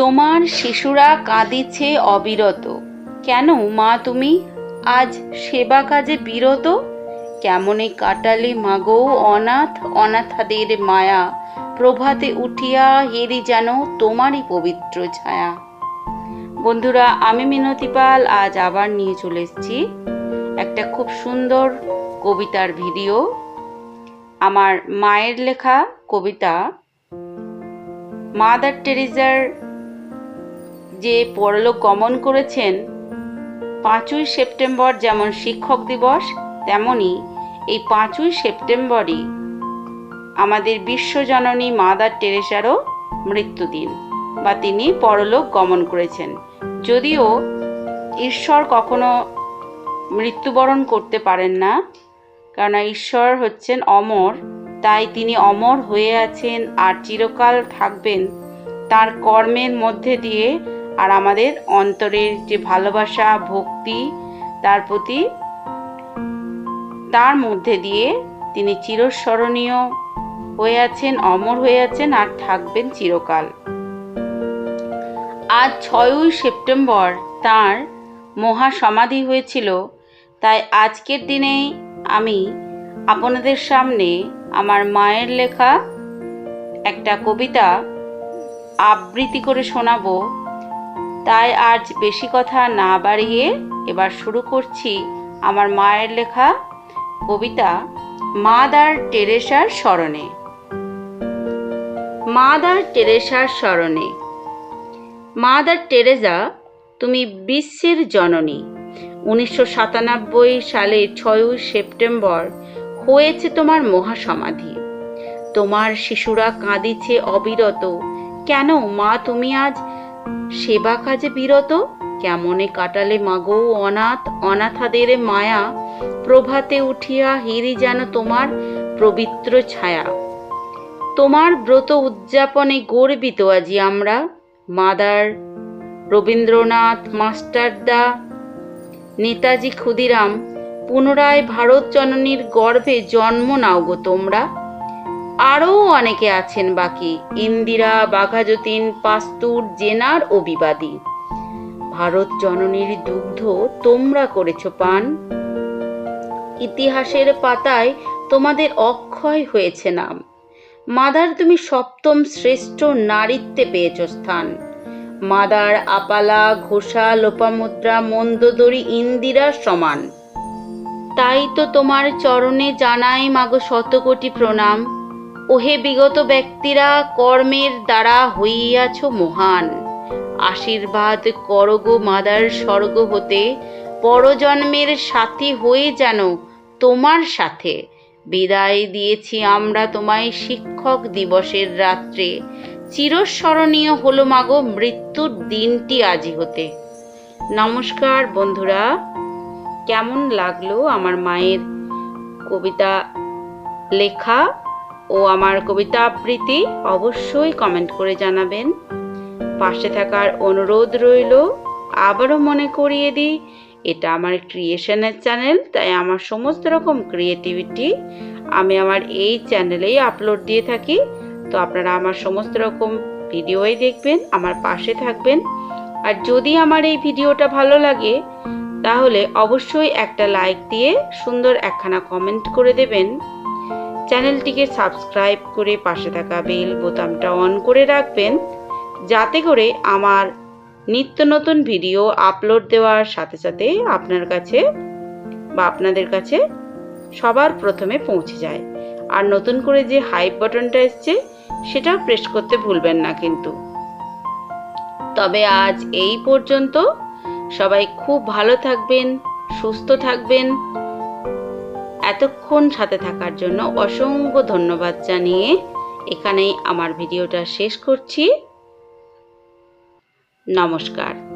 তোমার শিশুরা কাঁদিছে অবিরত। কেন মা তুমি? আজ সেবা কাজে বিরত? কেমনে কাটালে মাগো অনাথ অনাথাদের মায়া? প্রভাতে উঠিয়া হেরি যেন তোমারই পবিত্র ছায়া। বন্ধুরা, আমি মিনতি পাল, আজ আবার নিয়ে চলে এসেছি একটা খুব সুন্দর কবিতার ভিডিও। আমার মায়ের লেখা কবিতা, মাদার টেরিজার যে পরলোক গমন করেছেন, পাঁচই সেপ্টেম্বর যেমন শিক্ষক দিবস, তেমনি এই পাঁচই সেপ্টেম্বরই আমাদের বিশ্বজননী মাদার টেরেসারও মৃত্যুদিন বা তিনি পরলোক গমন করেছেন। যদিও ঈশ্বর কখনো মৃত্যুবরণ করতে পারেন না কারণ ঈশ্বর হচ্ছেন অমর, তাই তিনি অমর হয়ে আছেন আর চিরকাল থাকবেন তার কর্মের মধ্যে দিয়ে আর আমাদের অন্তরের যে ভালোবাসা, ভক্তি, তার প্রতি তার মধ্যে দিয়ে তিনি চিরস্মরণীয় হয়ে আছেন, অমর হয়ে আছেন আর থাকবেন চিরকাল। আজ ছয়ই সেপ্টেম্বর তার মহাসমাধি হয়েছিল, তাই আজকের দিনে আমি আপনাদের সামনে আমার মায়ের লেখা একটা কবিতা আবৃত্তি করে শোনাবো। তাই আজ বেশি কথা না বাড়িয়ে এবার শুরু করছি আমার মায়ের লেখা কবিতা মাদার টেরেসার স্মরণে। মাদার টেরেসার স্মরণে। মাদার টেরেজা তুমি বিশ্বের জননী। উনিশশো সাতানব্বই সালের ছয়ই সেপ্টেম্বর হয়েছে তোমার মহাসমাধি। তোমার শিশুরা কাঁদিছে অবিরত, কেন মা তুমি আজ সেবা কাজে বিরত, কেমনে কাটালে মাগো অনাথ, অনাথাদের মায়া, প্রভাতে উঠিয়া হিরি যেন তোমার পবিত্র ছায়া। তোমার ব্রত উদযাপনে গর্বিত আজি আমরা, মাদার রবীন্দ্রনাথ মাস্টারদা নেতাজি ক্ষুদিরাম, পুনরায় ভারত জননীর গর্ভে জন্ম নাও গো তোমরা। আরও অনেকে আছেন বাকি। ইন্দিরা, বাঘাযতীন, পাস্তুর, জেনার ও বিবাদী। ভারত জননীর দুগ্ধ তোমরা করেছ পান। ইতিহাসের পাতায় তোমাদের অক্ষয় হয়েছে নাম। মাদার, তুমি সপ্তম শ্রেষ্ঠ নারীত্বে পেয়েছ স্থান। মাদার, আপালা, ঘোষা, লোপামুদ্রা, মন্দোদরী, ইন্দিরা সমান। তাই তো তোমার চরণে জানাই মাগো শতকোটি প্রণাম। ওহে বিগত ব্যক্তিরা, কর্মের দ্বারা হইয়াছ মহান। আশীর্বাদ করগো মাদার স্বর্গ হতে, পরজন্মের সাথী হয়ে যেন তোমার সাথে। বিদায় দিয়েছি আমরা তোমায় শিক্ষক দিবসের রাত্রে। চিরস্মরণীয় হলো মাগো মৃত্যুর দিনটি আজি হতে। নমস্কার বন্ধুরা, কেমন লাগল আমার মায়ের কবিতা লেখা? ও আমার কবিতা আবৃত্তি অবশ্যই কমেন্ট করে জানাবেন। পাশে থাকার অনুরোধ রইল, আবারও মনে করিয়ে দিই, এটা আমার ক্রিয়েশনের চ্যানেল তাই আমার সমস্ত রকম ক্রিয়েটিভিটি আমি আমার এই চ্যানেলেই আপলোড দিয়ে থাকি। তো আপনারা আমার সমস্ত রকম ভিডিওই দেখবেন, আমার পাশে থাকবেন। আর যদি আমার এই ভিডিওটা ভালো লাগে, তাহলে অবশ্যই একটা লাইক দিয়ে সুন্দর একখানা কমেন্ট করে দেবেন। চ্যানেলটিকে সাবস্ক্রাইব করে পাশে থাকা বেল বোতামটা অন করে রাখবেন, যাতে করে আমার নিত্য নতুন ভিডিও আপলোড দেওয়ার সাথে সাথে আপনার কাছে বা আপনাদের কাছে সবার প্রথমে পৌঁছে যায়। আর নতুন করে যে হাইপ বাটনটা এসছে সেটা প্রেস করতে ভুলবেন না কিন্তু। তবে আজ এই পর্যন্ত সবাই খুব ভালো থাকবেন, সুস্থ থাকবেন। এতক্ষণ সাথে থাকার জন্য অসংখ্য ধন্যবাদ জানিয়ে এখানেই আমার ভিডিওটা শেষ করছি। নমস্কার।